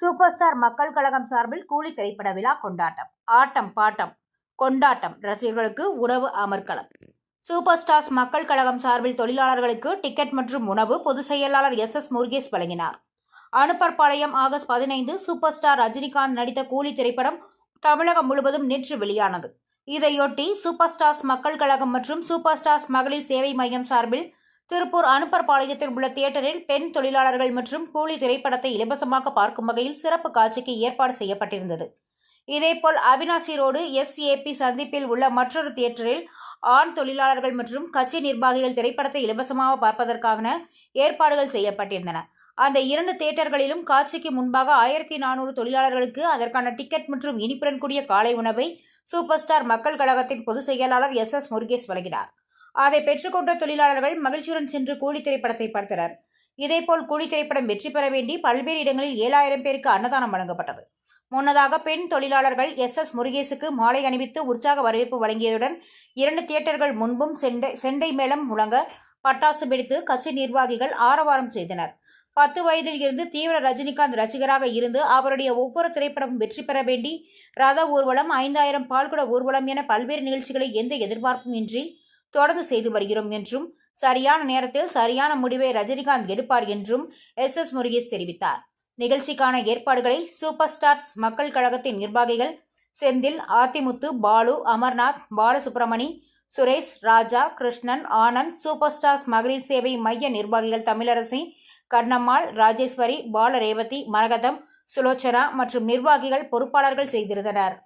Super star மக்கள் கழகம் சார்பில் கூலி திரைப்பட விழா கொண்டாட்டம். ஆட்டம் பாட்டம் கொண்டாட்டம். ரசிகர்களுக்கு உணவு அமர்க்களம். சூப்பர் ஸ்டார்ஸ் மக்கள் கழகம் சார்பில் தொழிலாளர்களுக்கு டிக்கெட் மற்றும் உணவு பொதுச் செயலாளர் எஸ் எஸ் முருகேஷ் வழங்கினார். அனுப்பற்பாளையம் ஆகஸ்ட் பதினைந்து சூப்பர் ஸ்டார் ரஜினிகாந்த் நடித்த கூலி திரைப்படம் தமிழகம் முழுவதும் நேற்று வெளியானது. இதையொட்டி சூப்பர் ஸ்டார்ஸ் மக்கள் கழகம் மற்றும் சூப்பர் ஸ்டார்ஸ் மகளிர் சேவை மையம் சார்பில் திருப்பூர் அனுப்பர்பாளையத்தில் உள்ள தியேட்டரில் பெண் தொழிலாளர்கள் மற்றும் கூலி திரைப்படத்தை இலவசமாக பார்க்கும் வகையில் சிறப்பு காட்சிக்கு ஏற்பாடு செய்யப்பட்டிருந்தது. இதேபோல் அவினாசி ரோடு எஸ்ஏபி சந்திப்பில் உள்ள மற்றொரு தியேட்டரில் ஆண் தொழிலாளர்கள் மற்றும் கட்சி நிர்வாகிகள் திரைப்படத்தை இலவசமாக பார்ப்பதற்கான ஏற்பாடுகள் செய்யப்பட்டிருந்தன. அந்த இரண்டு தியேட்டர்களிலும் காட்சிக்கு முன்பாக ஆயிரத்தி நானூறு தொழிலாளர்களுக்கு அதற்கான டிக்கெட் மற்றும் இனிப்புடன் கூடிய காலை உணவை சூப்பர் ஸ்டார் மக்கள் கழகத்தின் பொதுச் செயலாளர் எஸ் எஸ் முருகேஷ் வழங்கினார். அதை பெற்றுக்கொண்ட தொழிலாளர்கள் மகிழ்ச்சியுடன் சென்று கூலி திரைப்படத்தை பார்த்தனர். இதேபோல் கூலி திரைப்படம் வெற்றி பெற வேண்டி பல்வேறு இடங்களில் ஏழாயிரம் பேருக்கு அன்னதானம் வழங்கப்பட்டது. முன்னதாக பெண் தொழிலாளர்கள் எஸ். எஸ். முருகேசுக்கு மாலை அணிவித்து உற்சாக வரவேற்பு வழங்கியதுடன் இரண்டு தியேட்டர்கள் முன்பும் செண்டை செண்டை மேளம் முழங்க பட்டாசு வெடித்து கட்சி நிர்வாகிகள் ஆரவாரம் செய்தனர். பத்து வயதில் இருந்து தீவிர ரஜினிகாந்த் ரசிகராக இருந்து அவருடைய ஒவ்வொரு திரைப்படமும் வெற்றி பெற வேண்டி ரத ஊர்வலம் ஐந்தாயிரம் பால்குட ஊர்வலம் என பல்வேறு நிகழ்ச்சிகளை எந்த எதிர்பார்ப்பும் இன்றி தொடர்ந்து செய்து வருகிறோம் என்றும் சரியான நேரத்தில் சரியான முடிவை ரஜினிகாந்த் எடுப்பார் என்றும் எஸ் எஸ் முருகேஷ் தெரிவித்தார். நிகழ்ச்சிக்கான ஏற்பாடுகளை சூப்பர் ஸ்டார்ஸ் மக்கள் கழகத்தின் நிர்வாகிகள் செந்தில் ஆத்திமுத்து பாலு அமர்நாத் பாலசுப்ரமணி சுரேஷ் ராஜா கிருஷ்ணன் ஆனந்த் சூப்பர் ஸ்டார்ஸ் மகளிர் சேவை மைய நிர்வாகிகள் தமிழரசி கண்ணம்மாள் ராஜேஸ்வரி பாலரேவதி மரகதம் சுலோச்சனா மற்றும் நிர்வாகிகள் பொறுப்பாளர்கள் செய்திருந்தனர்.